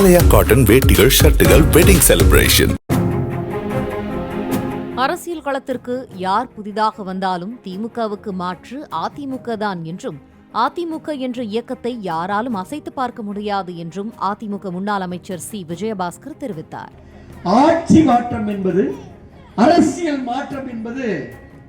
ஆலயா cotton வேட்டிகள் ஷர்ட்டுகள் wedding celebration அரசியல் களத்திற்கு யார் புதிதாக வந்தாலும் திமுகவுக்கு மாற்று அதிமுக தான் என்றும் அதிமுக என்ற இயக்கத்தை யாராலும் அசைத்து பார்க்க முடியாது என்றும் அதிமுக முன்னாள் அமைச்சர் சி. விஜயபாஸ்கர் தெரிவித்தார். ஆட்சி மாற்றம் என்பது அரசியல் மாற்றம் என்பது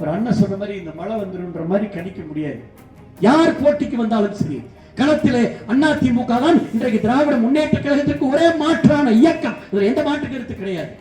ஒரு அண்ணன் சொன்ன மாதிரி இந்த மழை வந்துருன்ற மாதிரி கணிக்க முடியாது. யார் போட்டிக்கு வந்தாலும் சரி களத்திலே அதிமுக தான் இன்றைக்கு திராவிட முன்னேற்ற கழகத்திற்கு ஒரே மாற்றான இயக்கம். இதுல எந்த மாற்று கருத்து கிடையாது.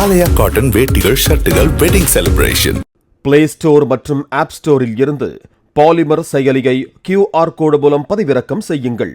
ஆலயா காட்டன் வேட்டிகள் ஷர்ட்டுகள் வெட்டிங் செலிப்ரேஷன் பிளே ஸ்டோர் மற்றும் ஆப் ஸ்டோரில் இருந்து பாலிமர் செயலியை கியூஆர் கோடு மூலம் பதிவிறக்கம் செய்யுங்கள்.